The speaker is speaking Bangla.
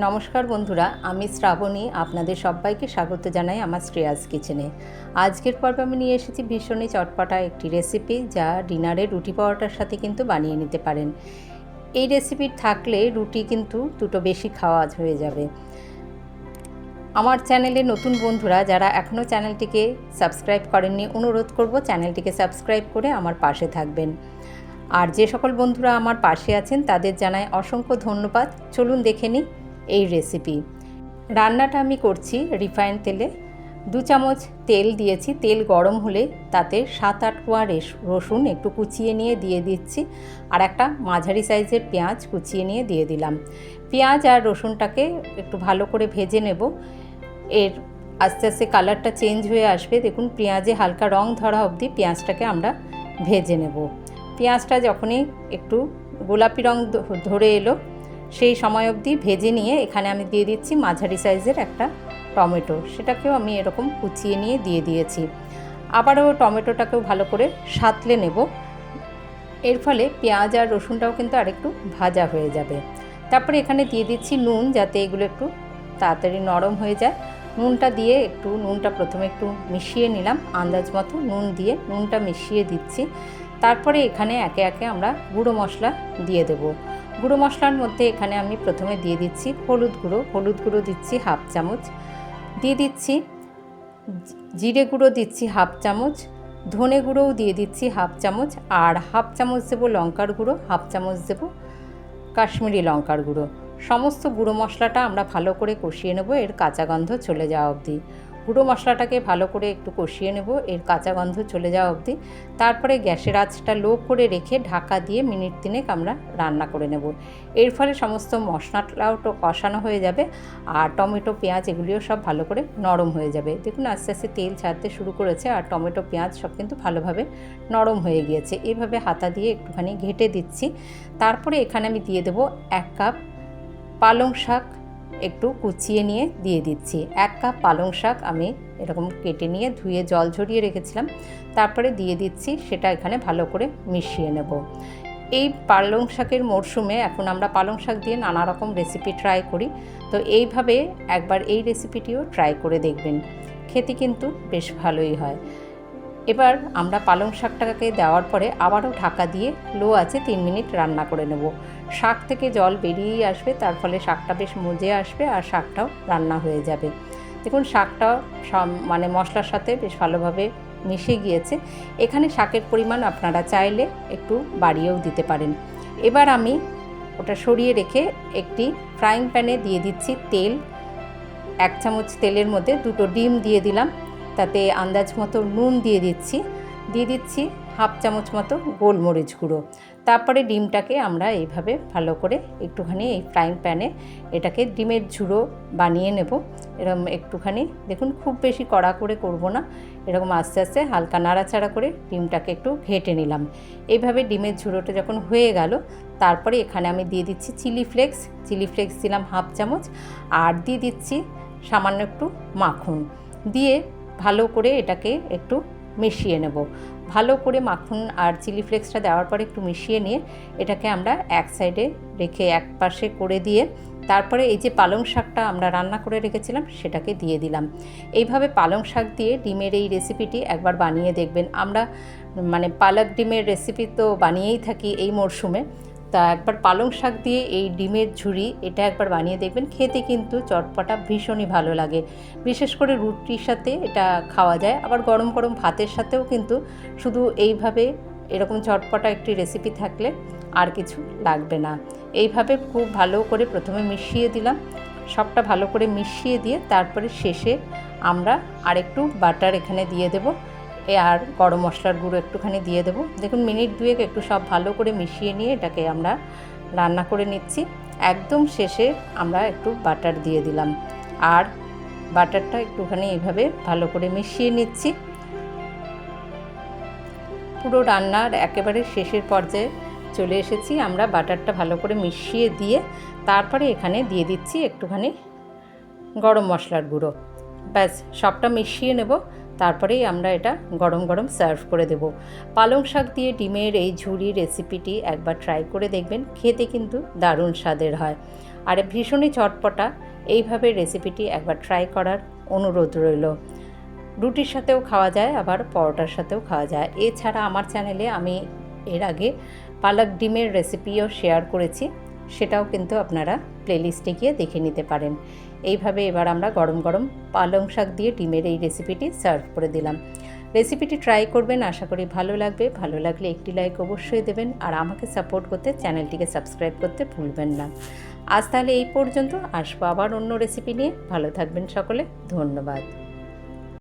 নমস্কার বন্ধুরা, আমি শ্রাবণী, আপনাদের সবাইকে স্বাগত জানাই আমার শ্রেয়াস কিচেনে। আজকের পর্বে আমি নিয়ে এসেছি ভীষণই চটপটা একটি রেসিপি যা ডিনারে রুটি পাওয়াটার সাথে কিন্তু বানিয়ে নিতে পারেন। এই রেসিপি থাকলে রুটি কিন্তু দুটো বেশি খাওয়া হয়ে যাবে। আমার চ্যানেলে নতুন বন্ধুরা, যারা এখনও চ্যানেলটিকে সাবস্ক্রাইব করেননি, অনুরোধ করব চ্যানেলটিকে সাবস্ক্রাইব করে আমার পাশে থাকবেন। আর যে সকল বন্ধুরা আমার পাশে আছেন, তাদের জানাই অসংখ্য ধন্যবাদ। চলুন দেখে নিই এই রেসিপি রান্নাটা আমি করছি রিফাইন তেলে। দু চামচ তেল দিয়েছি। তেল গরম হলে তাতে সাত আট কোয়া রেস- রসুন একটু কুচিয়ে নিয়ে দিয়ে দিচ্ছি আর একটা মাঝারি সাইজের পেঁয়াজ কুচিয়ে নিয়ে দিয়ে দিলাম। পেঁয়াজ আর রসুনটাকে একটু ভালো করে ভেজে নেব। এর আস্তে আস্তে কালারটা চেঞ্জ হয়ে আসবে। দেখুন, পেঁয়াজে হালকা রং ধরা অবধি পেঁয়াজটাকে আমরা ভেজে নেব। পেঁয়াজটা যখনই একটু গোলাপি রং ধরে এলো সেই সময় অবধি ভেজে নিয়ে এখানে আমি দিয়ে দিচ্ছি মাঝারি সাইজের একটা টমেটো। সেটাকেও আমি এরকম কুচিয়ে নিয়ে দিয়ে দিয়েছি। আবারও টমেটোটাকেও ভালো করে সাতলে নেব। এর ফলে পেঁয়াজ আর রসুনটাও কিন্তু আরেকটু ভাজা হয়ে যাবে। তারপরে এখানে দিয়ে দিচ্ছি নুন যাতে এগুলো একটু তাড়াতাড়ি নরম হয়ে যায়। নুনটা দিয়ে একটু, নুনটা প্রথমে একটু মিশিয়ে নিলাম আন্দাজ মতো নুন দিয়ে নুনটা মিশিয়ে দিচ্ছি। তারপরে এখানে একে একে আমরা গুঁড়ো মশলা দিয়ে দেবো। গুঁড়ো মশলার মধ্যে এখানে আমি প্রথমে দিয়ে দিচ্ছি হলুদ গুঁড়ো। হলুদ গুঁড়ো দিচ্ছি হাফ চামচ। দিয়ে দিচ্ছি জিরে গুঁড়ো দিচ্ছি হাফ চামচ। ধনে গুঁড়োও দিয়ে দিচ্ছি হাফ চামচ। আর হাফ চামচ দেবো লঙ্কার গুঁড়ো, হাফ চামচ দেবো কাশ্মীরি লঙ্কার গুঁড়ো। সমস্ত গুঁড়ো মশলাটা আমরা ভালো করে কষিয়ে নেব, এর কাঁচা গন্ধ চলে যাওয়া অবধি। গুঁড়ো মশলাটাকে ভালো করে একটু কষিয়ে নেব, এর কাঁচা গন্ধ চলে যাওয়া অবধি। তারপরে গ্যাসের আঁচটা লো করে রেখে ঢাকা দিয়ে মিনিট তিনেক আমরা রান্না করে নেব। এর ফলে সমস্ত মশলাটাও তো কষানো হয়ে যাবে, আর টমেটো, পেঁয়াজ এগুলিও সব ভালো করে নরম হয়ে যাবে। দেখুন, আস্তে আস্তে তেল ছাড়তে শুরু করেছে, আর টমেটো, পেঁয়াজ সব কিন্তু ভালোভাবে নরম হয়ে গিয়েছে। এভাবে হাতা দিয়ে একটুখানি ঘেটে দিচ্ছি। তারপরে এখানে আমি দিয়ে দেবো এক কাপ পালং শাক একটু কুচিয়ে নিয়ে দিয়ে দিচ্ছি। এক কাপ পালং শাক আমি এরকম কেটে নিয়ে ধুয়ে জল ঝরিয়ে রেখেছিলাম। তারপরে দিয়ে দিচ্ছি, সেটা এখানে ভালো করে মিশিয়ে নেব। এই পালং শাকের মরশুমে এখন আমরা পালং শাক দিয়ে নানা রকম রেসিপি ট্রাই করি। তো এইভাবে একবার এই রেসিপিটিও ট্রাই করে দেখবেন। খেতে কিন্তু বেশ ভালোই হয়। এবার আমরা পালং শাকটাকে দেওয়ার পরে আবারও ঢাকা দিয়ে লো আছে তিন মিনিট রান্না করে নেব। শাক থেকে জল বেরিয়েই আসবে, তার ফলে শাকটা বেশ মজে আসবে আর শাকটাও রান্না হয়ে যাবে। দেখুন শাকটাও সম- মানে মশলার সাথে বেশ ভালোভাবে মিশে গিয়েছে। এখানে শাকের পরিমাণ আপনারা চাইলে একটু বাড়িয়েও দিতে পারেন। এবার আমি ওটা সরিয়ে রেখে একটি ফ্রাইং প্যানে দিয়ে দিচ্ছি তেল। এক চামচ তেলের মধ্যে দুটো ডিম দিয়ে দিলাম। তাতে আন্দাজ মতো নুন দিয়ে দিচ্ছি। দিয়ে দিচ্ছি হাফ চামচ মতো গোলমরিচ গুঁড়ো। তারপরে ডিমটাকে আমরা এইভাবে ভালো করে একটুখানি এই ফ্রাইং প্যানে এটাকে ডিমের ঝুড়ো বানিয়ে নেব। এরকম একটুখানি, দেখুন খুব বেশি কড়া করে করব না। এরকম আস্তে আস্তে হালকা নাড়াচাড়া করে ডিমটাকে একটু ঘেটে নিলাম। এইভাবে ডিমের ঝুড়োটা যখন হয়ে গেল, তারপরে এখানে আমি দিয়ে দিচ্ছি চিলি ফ্লেক্স। চিলি ফ্লেক্স দিলাম হাফ চামচ আর দিয়ে দিচ্ছি সামান্য একটু মাখন। দিয়ে ভালো করে এটাকে একটু মিশিয়ে নেব। ভালো করে মাখন আর চিলি ফ্লেক্সটা দেওয়ার পরে একটু মিশিয়ে নিয়ে এটাকে আমরা এক সাইডে রেখে এক পাশে করে দিয়ে তারপরে এই যে পালং শাকটা আমরা রান্না করে রেখেছিলাম সেটাকে দিয়ে দিলাম। এইভাবে পালং শাক দিয়ে ডিমের এই রেসিপিটি একবার বানিয়ে দেখবেন। আমরা মানে পালক ডিমের রেসিপি তো বানিয়েই থাকি এই মরশুমে। তা একবার পালং শাক দিয়ে এই ডিমের ঝুড়ি এটা একবার বানিয়ে দেখবেন। খেতে কিন্তু চটপটা ভীষণই ভালো লাগে। বিশেষ করে রুটির সাথে এটা খাওয়া যায়। আবার গরম গরম ভাতের সাথেও কিন্তু শুধু এইভাবে এরকম চটপটা একটি রেসিপি থাকলে আর কিছু লাগবে না। এইভাবে খুব ভালো করে প্রথমে মিশিয়ে দিলাম। সবটা ভালো করে মিশিয়ে দিয়ে তারপরে শেষে আমরা আরেকটু বাটার এখানে দিয়ে দেবো। এ আর গরম মশলার গুঁড়ো একটুখানি দিয়ে দেবো। দেখুন, মিনিট দুয়েক একটু সব ভালো করে মিশিয়ে নিয়ে এটাকে আমরা রান্না করে নিচ্ছি। একদম শেষে আমরা একটু বাটার দিয়ে দিলাম। আর বাটারটা একটুখানি এইভাবে ভালো করে মিশিয়ে নিচ্ছি। পুরো রান্নার একেবারে শেষের পর্যায়ে চলে এসেছি। আমরা বাটারটা ভালো করে মিশিয়ে দিয়ে তারপরে এখানে দিয়ে দিচ্ছি একটুখানি গরম মশলার গুঁড়ো। ব্যাস, সবটা মিশিয়ে নেব। তারপরেই আমরা এটা গরম গরম সার্ভ করে দেব। পালং শাক দিয়ে ডিমের এই ঝুড়ি রেসিপিটি একবার ট্রাই করে দেখবেন, খেতে কিন্তু দারুণ স্বাদের হয়। আর ভীষণই চটপটা, এইভাবে রেসিপিটি একবার ট্রাই করার অনুরোধ রইল। রুটির সাথেও খাওয়া যায়, আবার পরোটার সাথেও খাওয়া যায়। এছাড়া আমার চ্যানেলে আমি এর আগে পালক ডিমের রেসিপিও শেয়ার করেছি। সেটাও কিন্তু আপনারা প্লেলিস্টে গিয়ে দেখে নিতে পারেন। এইভাবে এবার আমরা গরম গরম পালং শাক দিয়ে ডিমের এই রেসিপিটি সার্ভ করে দিলাম। রেসিপিটি ট্রাই করবেন, আশা করি ভালো লাগবে। ভালো লাগলে একটি লাইক অবশ্যই দেবেন আর আমাকে সাপোর্ট করতে চ্যানেলটিকে সাবস্ক্রাইব করতে ভুলবেন না। আজ তাহলে এই পর্যন্ত, আসব আবার অন্য রেসিপি নিয়ে। ভালো থাকবেন সকলে, ধন্যবাদ।